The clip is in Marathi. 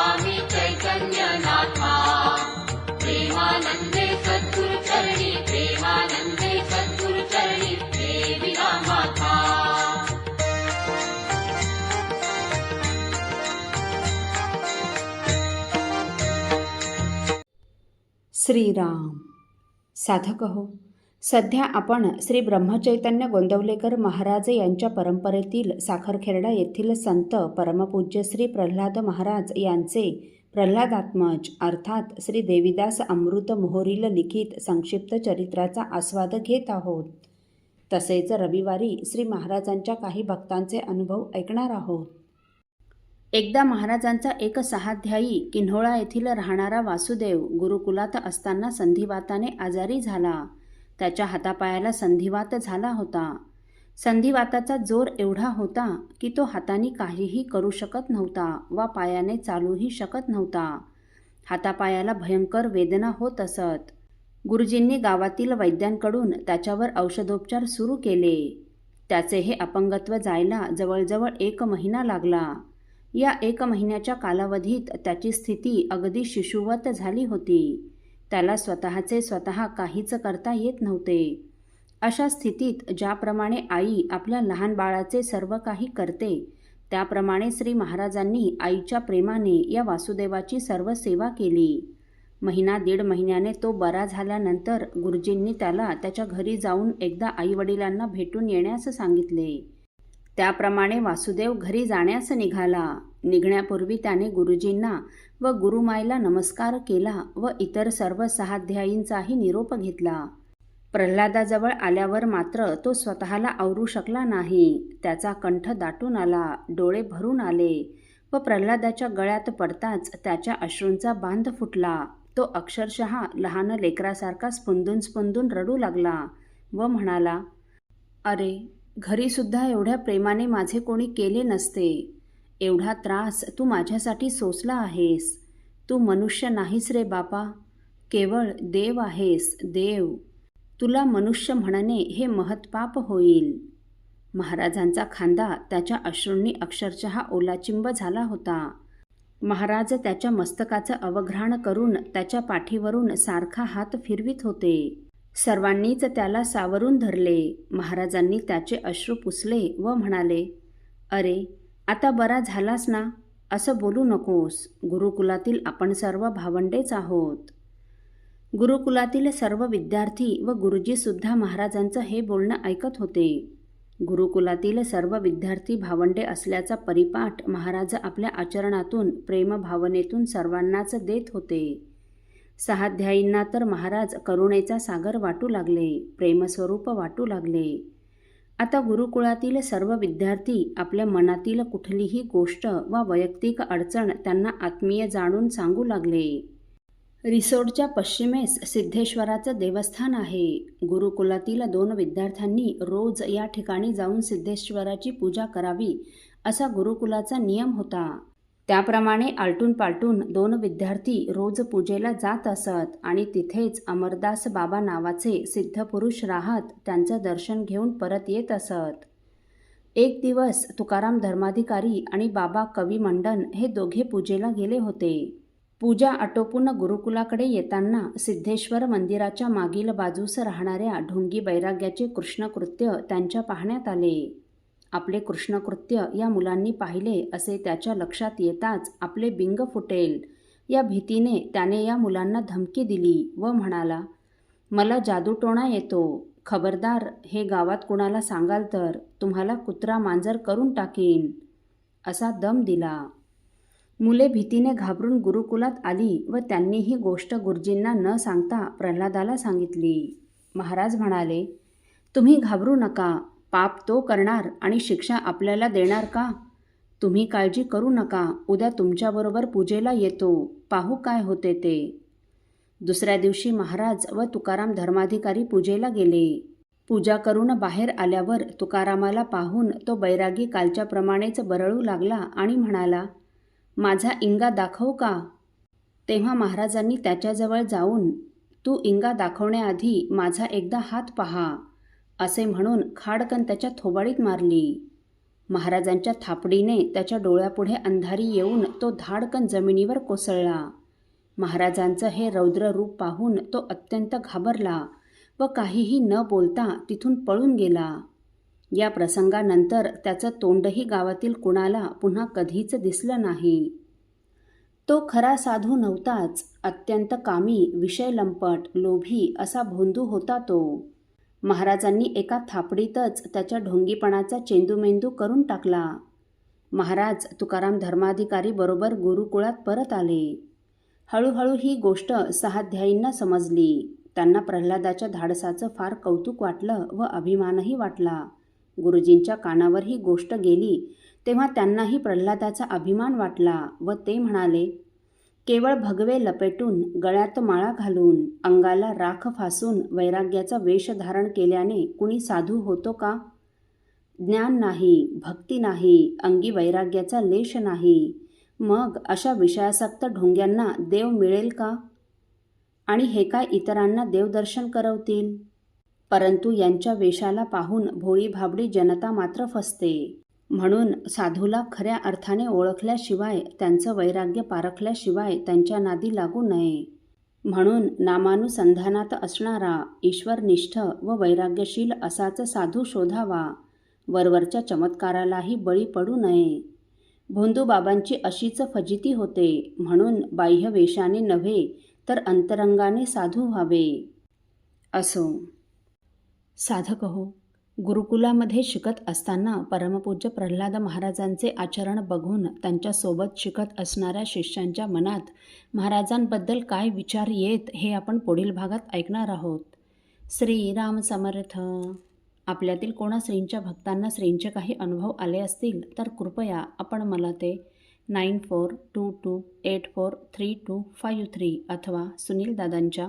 स्वामी चैतन्यनाथा प्रेमानन्दे सद्गुरुचरणी प्रेमानन्दे सद्गुरुचरणी देविना माता श्रीराम। साधक हो। सध्या आपण श्री ब्रह्मचैतन्य गोंदवलेकर महाराज यांच्या परंपरेतील साखरखेरडा येथील संत परमपूज्य श्री प्रल्हाद महाराज यांचे प्रल्हादात्मज अर्थात श्री देवीदास अमृत मोहरील लिखित संक्षिप्त चरित्राचा आस्वाद घेत आहोत. तसेच रविवारी श्री महाराजांच्या काही भक्तांचे अनुभव ऐकणार आहोत. एकदा महाराजांचा एक सहाध्यायी किन्होळा येथील राहणारा वासुदेव गुरुकुलात असताना संधिवाताने आजारी झाला. त्याच्या हातापायाला संधिवात झाला होता. संधिवाताचा जोर एवढा होता की तो हाताने काहीही करू शकत नव्हता वा पायाने चालूही शकत नव्हता. हातापायाला भयंकर वेदना होत असत. गुरुजींनी गावातील वैद्यांकडून त्याच्यावर औषधोपचार सुरू केले. त्याचे हे अपंगत्व जायला जवळजवळ एक महिना लागला. या एक महिन्याच्या कालावधीत त्याची स्थिती अगदी शिशुवत झाली होती. त्याला स्वतःचे स्वतः काहीच करता येत नव्हते. अशा स्थितीत ज्याप्रमाणे आई आपल्या लहान बाळाचे सर्व काही करते त्याप्रमाणे श्री महाराजांनी आईच्या प्रेमाने या वासुदेवाची सर्व सेवा केली. महिना दीड महिन्याने तो बरा झाल्यानंतर गुरुजींनी त्याला त्याच्या घरी जाऊन एकदा आईवडिलांना भेटून येण्यास सांगितले. त्याप्रमाणे वासुदेव घरी जाण्यास निघाला. निघण्यापूर्वी त्याने गुरुजींना व गुरुमाईला नमस्कार केला व इतर सर्व सहाध्यायींचाही निरोप घेतला. प्रल्हादाजवळ आल्यावर मात्र तो स्वतःला आवरू शकला नाही. त्याचा कंठ दाटून आला डोळे भरून आले व प्रल्हादाच्या गळ्यात पडताच त्याच्या अश्रूंचा बांध फुटला. तो अक्षरशः लहान लेकरासारखा स्पंदून स्पंदून रडू लागला व म्हणाला अरे घरीसुद्धा एवढ्या प्रेमाने माझे कोणी केले नसते. एवढा त्रास तू माझ्यासाठी सोसला आहेस. तू मनुष्य नाहीस रे बापा. केवळ देव आहेस देव. तुला मनुष्य म्हणणे हे महत्पाप होईल. महाराजांचा खांदा त्याच्या अश्रूंनी अक्षरशः ओलाचिंब झाला होता. महाराज त्याच्या मस्तकाचं अवघ्राण करून त्याच्या पाठीवरून सारखा हात फिरवित होते. सर्वांनीच त्याला सावरून धरले. महाराजांनी त्याचे अश्रू पुसले व म्हणाले अरे आता बरा झालास ना? असं बोलू नकोस. गुरुकुलातील आपण सर्व भावंडेच आहोत. गुरुकुलातील सर्व विद्यार्थी व गुरुजीसुद्धा महाराजांचं हे बोलणं ऐकत होते. गुरुकुलातील सर्व विद्यार्थी भावंडे असल्याचा परिपाठ महाराज आपल्या आचरणातून प्रेमभावनेतून सर्वांनाच देत होते. सहाध्यायींना तर महाराज करुणेचा सागर वाटू लागले प्रेमस्वरूप वाटू लागले. आता गुरुकुळातील सर्व विद्यार्थी आपल्या मनातील कुठलीही गोष्ट वा वैयक्तिक अडचण त्यांना आत्मीय जाणून सांगू लागले. रिसोडच्या पश्चिमेस सिद्धेश्वराचं देवस्थान आहे. गुरुकुलातील दोन विद्यार्थ्यांनी रोज या ठिकाणी जाऊन सिद्धेश्वराची पूजा करावी असा गुरुकुलाचा नियम होता. त्याप्रमाणे आलटून पालटून दोन विद्यार्थी रोज पूजेला जात असत आणि तिथेच अमरदास बाबा नावाचे सिद्धपुरुष राहत त्यांचं दर्शन घेऊन परत येत असत. एक दिवस तुकाराम धर्माधिकारी आणि बाबा कवी मंडन हे दोघे पूजेला गेले होते. पूजा आटोपून गुरुकुलाकडे येताना सिद्धेश्वर मंदिराच्या मागील बाजूस राहणाऱ्या ढोंगी बैराग्याचे कृष्णकृत्य त्यांच्या पाहण्यात आले. आपले कृष्णकृत्य या मुलांनी पाहिले असे त्याच्या लक्षात येताच आपले बिंग फुटेल. या भीतीने त्याने या मुलांना धमकी दिली व म्हणाला मला जादूटोणा येतो. खबरदार हे गावात कुणाला सांगाल तर? तुम्हाला कुत्रा मांजर करून टाकीन. असा दम दिला. मुले भीतीने घाबरून गुरुकुलात आली व त्यांनी ही गोष्ट गुरुजींना न सांगता प्रल्हादाला सांगितली. महाराज म्हणाले तुम्ही घाबरू नका. पाप तो करणार आणि शिक्षा आपल्याला देणार का? तुम्ही काळजी करू नका उद्या तुमच्याबरोबर पूजेला येतो. पाहू काय होते ते. दुसऱ्या दिवशी महाराज व तुकाराम धर्माधिकारी पूजेला गेले. पूजा करून बाहेर आल्यावर तुकारामाला पाहून तो बैरागी कालच्याप्रमाणेच बरळू लागला आणि म्हणाला माझा इंगा दाखव का? तेव्हा महाराजांनी त्याच्याजवळ जाऊन तू इंगा दाखवण्याआधी माझा एकदा हात पहा. असे म्हणून खाडकन त्याच्या थोबाडीत मारली. महाराजांच्या थापडीने त्याच्या डोळ्यापुढे अंधारी येऊन तो धाडकन जमिनीवर कोसळला. महाराजांचं हे रौद्र रूप पाहून तो अत्यंत घाबरला व काहीही न बोलता तिथून पळून गेला. या प्रसंगानंतर त्याचं तोंडही गावातील कुणाला पुन्हा कधीच दिसलं नाही. तो खरा साधू नव्हताच अत्यंत कामी विषयलंपट लोभी असा भोंदू होता तो. महाराजांनी एका थापडीतच त्याच्या ढोंगीपणाचा चेंदूमेंदू करून टाकला. महाराज तुकाराम धर्माधिकारी बरोबर गुरुकुळात परत आले. हळूहळू ही गोष्ट सहाध्यायींना समजली. त्यांना प्रल्हादाच्या धाडसाचं फार कौतुक वाटलं व अभिमानही वाटला. गुरुजींच्या कानावर ही गोष्ट गेली तेव्हा त्यांनाही प्रल्हादाचा अभिमान वाटला व ते म्हणाले केवळ भगवे लपेटून गळ्यात माळा घालून अंगाला राख फासून वैराग्याचा वेष धारण केल्याने कुणी साधू होतो का? ज्ञान नाही भक्ती नाही अंगी वैराग्याचा लेश नाही. मग अशा विषयासक्त ढोंग्यांना देव मिळेल का? आणि हे काय इतरांना देवदर्शन करवतील? परंतु यांच्या वेशाला पाहून भोळी भाबडी जनता मात्र फसते. म्हणून साधूला खऱ्या अर्थाने ओळखल्याशिवाय त्यांचं वैराग्य पारखल्याशिवाय त्यांच्या नादी लागू नये. म्हणून नामानुसंधानात असणारा ईश्वरनिष्ठ व वैराग्यशील असाच साधू शोधावा. वरवरच्या चमत्कारालाही बळी पडू नये. भोंदूबाबांची अशीच फजिती होते. म्हणून बाह्य वेशाने नव्हे तर अंतरंगाने साधू व्हावे. असो. साधक हो गुरुकुलामध्ये शिकत असताना परमपूज्य प्रल्हाद महाराजांचे आचरण बघून त्यांच्यासोबत शिकत असणाऱ्या शिष्यांच्या मनात महाराजांबद्दल काय विचार येत हे आपण पुढील भागात ऐकणार आहोत. श्रीराम समर्थ. आपल्यातील कोणा श्रींच्या भक्तांना श्रींचे काही अनुभव आले असतील तर कृपया आपण मला ते nine four two two eight four three two five three अथवा सुनील दादांच्या